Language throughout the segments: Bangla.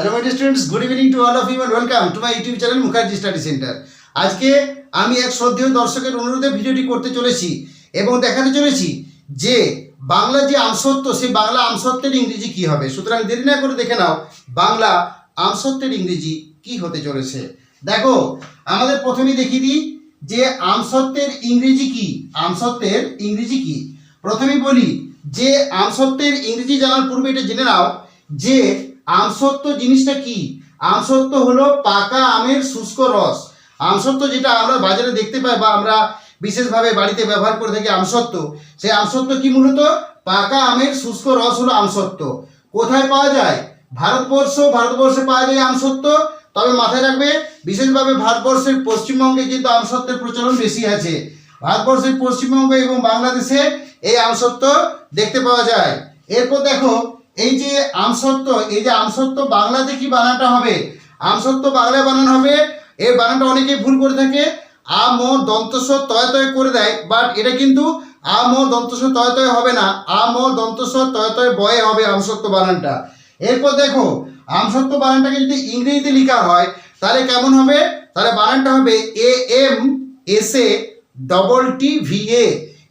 Hello my students good evening to all of you and welcome to my YouTube channel Mukherjee study centre আজকে আমি এক শ্রদ্ধেয় দর্শকের অনুরোধে ভিডিওটি করতে চলেছি এবং দেখাতে চলেছি যে বাংলা যে আমসত্ব সেই বাংলা আমসত্বের ইংরেজি কি হবে। সুতরাং দেরি না করে দেখে নাও বাংলা আমসত্বের ইংরেজি কি হতে চলেছে। দেখো, আমাদের প্রথমেই দেখিয়ে দিই যে আমসত্বের ইংরেজি কি। আমসত্বের ইংরেজি কি? প্রথমেই বলি যে আমসত্বের ইংরেজি জানার পূর্বে এটা জেনে নাও যে আমসত্ব জিনিসটা কি? আমসত্ব হলো পাকা আমের শুষ্ক রস। আমসত্ব যেটা আমরা বাজারে দেখতে পাই বা আমরা বিশেষভাবে বাড়িতে ব্যবহার করে থাকি আমসত্ব সেই আমসত্ব কি মূলত? পাকা আমের শুষ্ক রস হলো আমসত্ব কোথায় পাওয়া যায়? ভারতবর্ষ, ভারতবর্ষে পাওয়া যায় আমসত্ব তবে মাথায় রাখবে, বিশেষভাবে ভারতবর্ষের পশ্চিমবঙ্গে কিন্তু আমসত্বের প্রচলন বেশি আছে। ভারতবর্ষের পশ্চিমবঙ্গ এবং বাংলাদেশে এই আমসত্ব দেখতে পাওয়া যায়। এরপর দেখো এই যে আমসত্ব, এই যে আমসত্ব বাংলাতে কি বানানটা হবে? আমসত্ব বাংলায় বানানো হবে। এই বানানটা অনেকেই ভুল করে থাকে। আম ও দন্তস তয় তয় করে দেয় বাট এটা কিন্তু আম ও দন্তস তয় তয় হবে না। আম ও দন্তস তয় তয় বয়ে হবে আমসত্ব বানানটা। এরপর দেখো, আমসত্ব বানানটাকে যদি ইংরেজিতে লেখা হয়, তাহলে কেমন হবে? তাহলে বানানটা হবে A M S A double T V A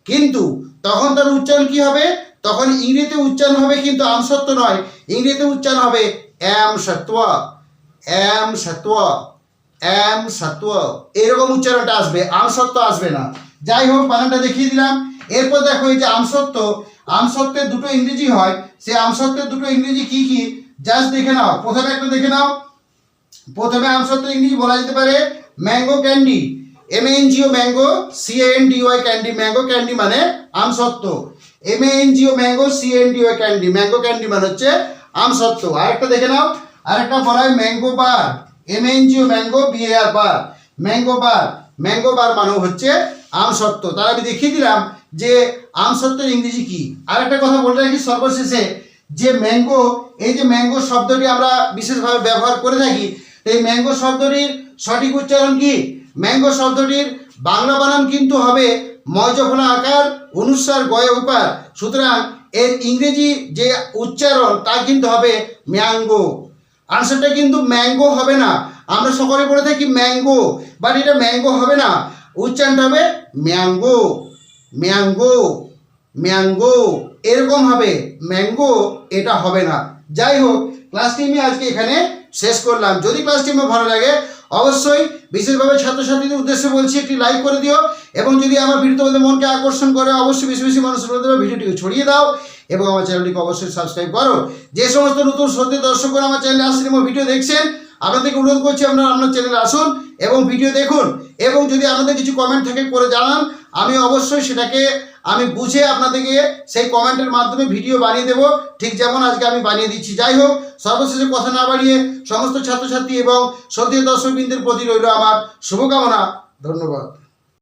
কিন্তু তখন তার উচ্চারণ কি হবে? তখন ইংরেজিতে উচ্চারণ হবে কিন্তু আমসত্ব নয়। ইংরেজিতে উচ্চারণ হবে এম সত্ব এম সত্ব এম সত্ব এরকম উচ্চারণটা আসবে, আম আমসত্ব আসবে না। যাই হোক, বানানটা দেখিয়ে দিলাম। এরপর দেখো এই যে আমসত্ব আমসত্বের দুটো ইংরেজি হয়। সেই আমসত্বের দুটো ইংরেজি কি কি? জাস্ট দেখে নাও। প্রথমে একটা দেখে নাও। প্রথমে আম আমসত্ব ইংরেজি বলা যেতে পারে mango candy. M N G O mango C N D Y candy mango candy মানে আমসত্ব M N G O mango C N D Y candy mango candy মানে হচ্ছে আমসত্ব আরেকটা দেখে নাও। আরেকটা বলা হয় mango bar M N G O N G O mango B A R bar mango bar mango bar মানে হচ্ছে আমসত্ব তার আমি দেখিয়ে দিলাম যে আমসত্বের ইংরেজি কি। আরেকটা কথা বলে রাখি সর্বশেষে যে ম্যাঙ্গো এই যে ম্যাঙ্গো শব্দটি আমরা বিশেষভাবে ব্যবহার করে থাকি, এই ম্যাঙ্গো শব্দটির সঠিক উচ্চারণ কি? ম্যাঙ্গো শব্দটির বাংলা বানান কিন্তু হবে ময়জফলা আকার, অনুসার গয় উপার। সুতরাং এর ইংরেজি যে উচ্চারণ, তা কিন্তু হবে ম্যাঙ্গো। আনসারটা কিন্তু ম্যাঙ্গো হবে না। আমরা সকলে বলে থাকি ম্যাঙ্গো বাট এটা ম্যাঙ্গো হবে না। উচ্চারণটা হবে ম্যাঙ্গো ম্যাঙ্গো ম্যাঙ্গো। এরকম হবে, ম্যাঙ্গো এটা হবে না। যাই হোক ক্লাসটি আমি আজকে এখানে শেষ করলাম। যদি ক্লাসটি আমার ভালো লাগে অবশ্যই বিশেষভাবে ছাত্রছাত্রীদের উদ্দেশ্যে বলছি, একটি লাইক করে দিও এবং যদি আমার ভিডিও তোমাদের মনকে আকর্ষণ করে, অবশ্যই বেশি বেশি মানুষের মধ্যে ভিডিওটিকে ছড়িয়ে দাও এবং আমার চ্যানেলটিকে অবশ্যই সাবস্ক্রাইব করো। যে সমস্ত নতুন সত্যি দর্শকরা আমার চ্যানেলে আসছেন এবং ভিডিও দেখছেন, আপনাদেরকে অনুরোধ করছি আপনারা আপনার চ্যানেলে আসুন এবং ভিডিও দেখুন এবং যদি আপনাদের কিছু কমেন্ট থাকে করে জানান আমি অবশ্যই সেটাকে আমি বুঝে আপনাদেরকে সেই কমেন্টের মাধ্যমে ভিডিও বানিয়ে দেব। ঠিক যেমন আজকে আমি বানিয়ে দিচ্ছি। যাই হোক, সর্বশেষে কথা না বাড়িয়ে সমস্ত ছাত্রছাত্রী এবং সত্যি দর্শকবৃন্দের প্রতি রইল আমার শুভকামনা। ধন্যবাদ।